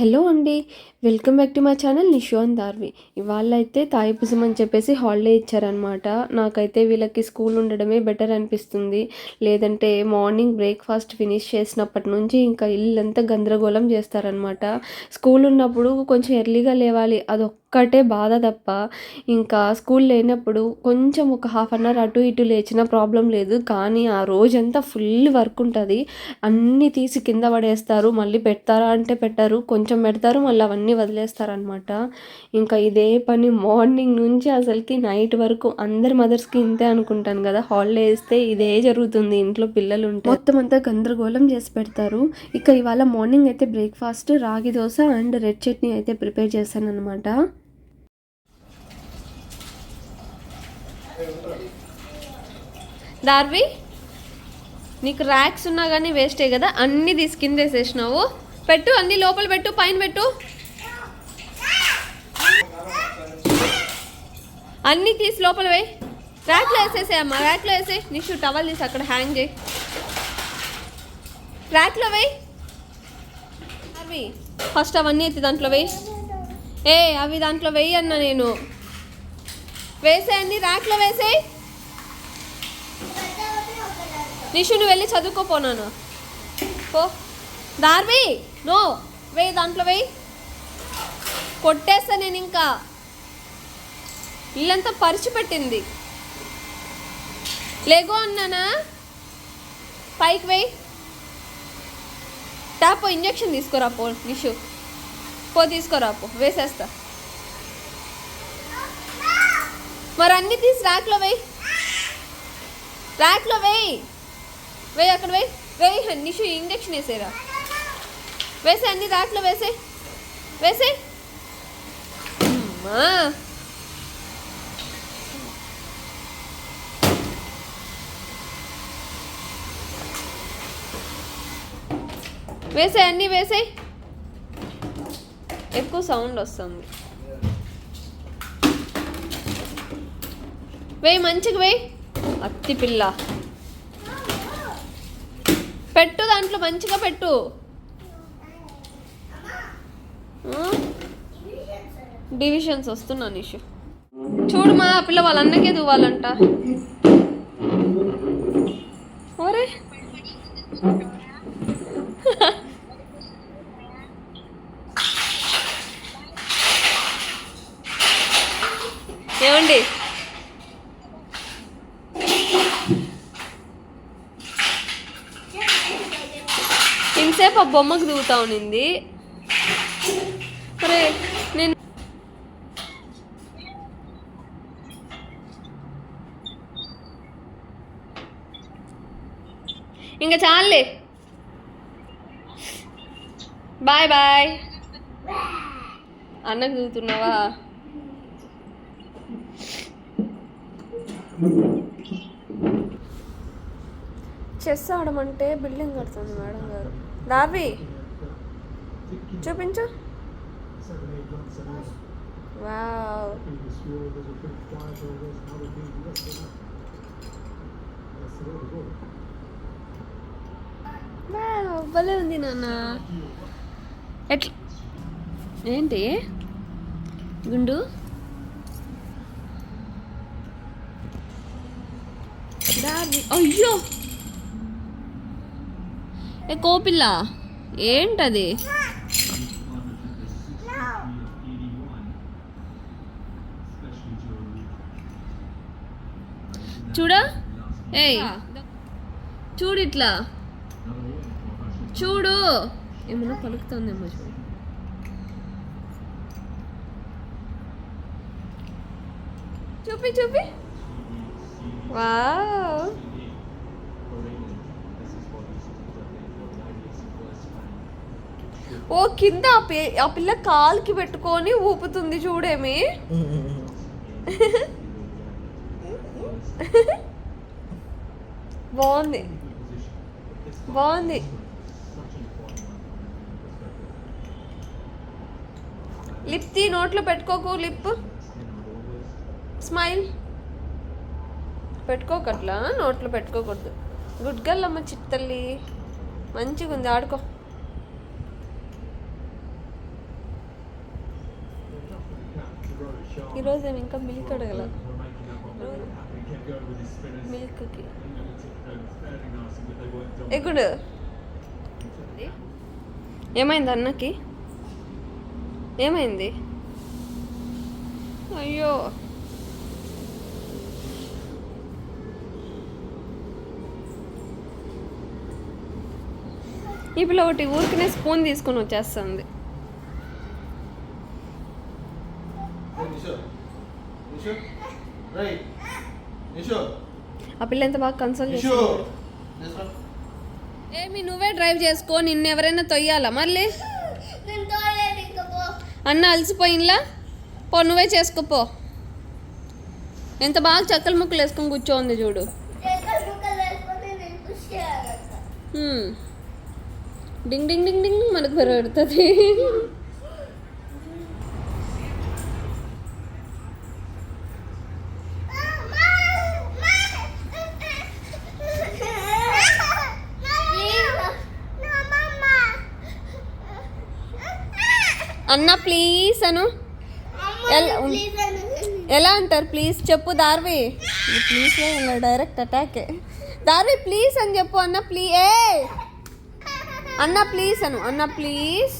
Hello అండి welcome back to my channel Nishon Darvi. ఇవాళ అయితే తాయిపుసం అని చెప్పేసి హాలిడే ఇచ్చారనమాట నాకైతే వీళ్ళకి స్కూల్ ఉండడమే బెటర్ అనిపిస్తుంది. లేదంటే మార్నింగ్ బ్రేక్ఫాస్ట్ ఫినిష్ చేసినప్పటి నుంచి ఇంకా ఇల్లంతా గందరగోళం చేస్తారనమాట స్కూల్ ఉన్నప్పుడు కొంచెం ఎర్లీగా లేవాలి ఒక్కటే బాధ తప్ప ఇంకా స్కూల్ లేనప్పుడు కొంచెం ఒక హాఫ్ అన్ అవర్ అటు ఇటు లేచినా ప్రాబ్లం లేదు. కానీ ఆ రోజంతా ఫుల్ వర్క్ ఉంటుంది. అన్నీ తీసి కింద పడేస్తారు. మళ్ళీ పెడతారా అంటే పెట్టారు. కొంచెం పెడతారు. మళ్ళీ అవన్నీ వదిలేస్తారనమాట ఇంకా ఇదే పని మార్నింగ్ నుంచి అసలుకి నైట్ వరకు అందరి మదర్స్కి ఇంతే అనుకుంటాను కదా. హాలిడే ఇస్తే ఇదే జరుగుతుంది. ఇంట్లో పిల్లలు ఉంటే. మొత్తం అంతా గందరగోళం చేసి పెడతారు. ఇక ఇవాళ మార్నింగ్ అయితే బ్రేక్ఫాస్ట్ రాగి దోశ అండ్ రెడ్ చట్నీ అయితే ప్రిపేర్ చేశాను అనమాట దార్వి నీకు ర్యాక్స్ ఉన్నా కానీ వేస్టే కదా అన్నీ తీసి కింద వేసేసినావు. పెట్టు అన్ని లోపల పెట్టు పైన పెట్టు. అన్నీ తీసి లోపల వేయి. ర్యాక్లో వేసేసేయమ్మా ర్యాక్లో వేసే నిషు టవల్ తీసి అక్కడ హ్యాంగ్ చేయి. ర్యాక్లో వేయి. అవి ఫస్ట్ అవన్నీ ఎత్తి దాంట్లో వేయి. ఏ అవి దాంట్లో వేయి అన్న నేను. వేసేయండి ర్యాక్లో వేసేయి నిషు నువ్వు వెళ్ళి చదువుకోపోనాను పో. దార్వి నో. వేయి దాంట్లో వేయి. కొట్టేస్తా నేను ఇంకా. ఇల్లంతా పరిచిపెట్టింది లేగో అన్నానా? పైకి వేయి. టాపో ఇంజక్షన్ తీసుకోరా పో నిషు. పో తీసుకోరా పో వేసేస్తా. మరి అన్ని తీసి ర్యాక్లో వేయి. ర్యాక్లో వేయి. వేయి అక్కడ వేయి. వేయి నిషు ఇంజక్షన్ వేసేరా. వేసే అన్ని ర్యాక్లో వేసే. వేసే. అమ్మా. వేసే అన్నీ వేసే. ఎక్కువ సౌండ్ వస్తుంది. వేయి మంచిగా వేయి. అత్తి పిల్ల. పెట్టు దాంట్లో మంచిగా పెట్టు. డివిజన్స్ వస్తున్నా నిషు. చూడు మా ఆ పిల్ల వాళ్ళ అన్నకే దువ్వాలంట. ఒరే ఎంతసేపు ఆ బొమ్మకు దిగుతా ఉన్నింది అరే నేను ఇంకా చాలే. Bye bye. అన్నకు దిగుతున్నావా? చెస్ ఆడమంటే బిల్డింగ్ కడుతుంది మేడం గారు. దావి చూపించు. వావ్. భలే ఉంది నాన్న. ఎట్లా ఏంటి? గుండు? దారి అయ్యో! ఏ కోపిల్ల? ఏంటది? చూడా? ఏయ్. చూడు ఇట్లా. చూడు. ఏమన్నా పలుకుతుందేమో చూడు. చూపి చూపి. వావ్. ఓ కింద ఆ పే ఆ పిల్ల కాలుకి పెట్టుకొని ఊపుతుంది చూడేమి బాగుంది. బాగుంది. లిప్ తీ నోట్లో పెట్టుకోకు లిప్. స్మైల్. పెట్టుకోకట్లా? నోట్లో పెట్టుకోకూడదు. గుడ్ గర్ల్ అమ్మ చిట్టల్లి మంచిగా ఉంది ఆడుకో. ఈరోజు నేను ఇంకా మిల్క్ అడగల? మిల్క్కి ఎగుడు ఏమైంది అన్నకి? ఏమైంది? అయ్యో. ఈ పిల్ల ఒకటి ఊరికనే స్పూన్ తీసుకొని వచ్చేస్తుంది నిషో నిషో రైట్ నిషో ఆ పిల్ల ఎంత బాగా కన్సల్ట్ చేస్తుంది ఏమి నువ్వే డ్రైవ్ చేసుకో నిన్ను ఎవరైనా తొయ్యాలా? మళ్ళీ? అన్న అలసిపోయిన్లా పో నువ్వే చేసుకోపో ఎంత బాగా చక్కల ముక్కలు వేసుకొని కూర్చోంది చూడు. చేతులు ముక్కలు వేసుకొని నేను పుష్ చేయాలంట. హ్మ్. డింగ్ డింగ్ డింగ్ డింగ్ మనకు పెరుగుతుంది అన్న ప్లీజ్ అను. ఎలా అంటారు? ప్లీజ్ చెప్పు దార్వి. ప్లీజ్ డైరెక్ట్ అటాకే దార్వి ప్లీజ్ అని చెప్పు అన్న ప్లీ ఏ! అన్న ప్లీజ్ అను. అన్న ప్లీజ్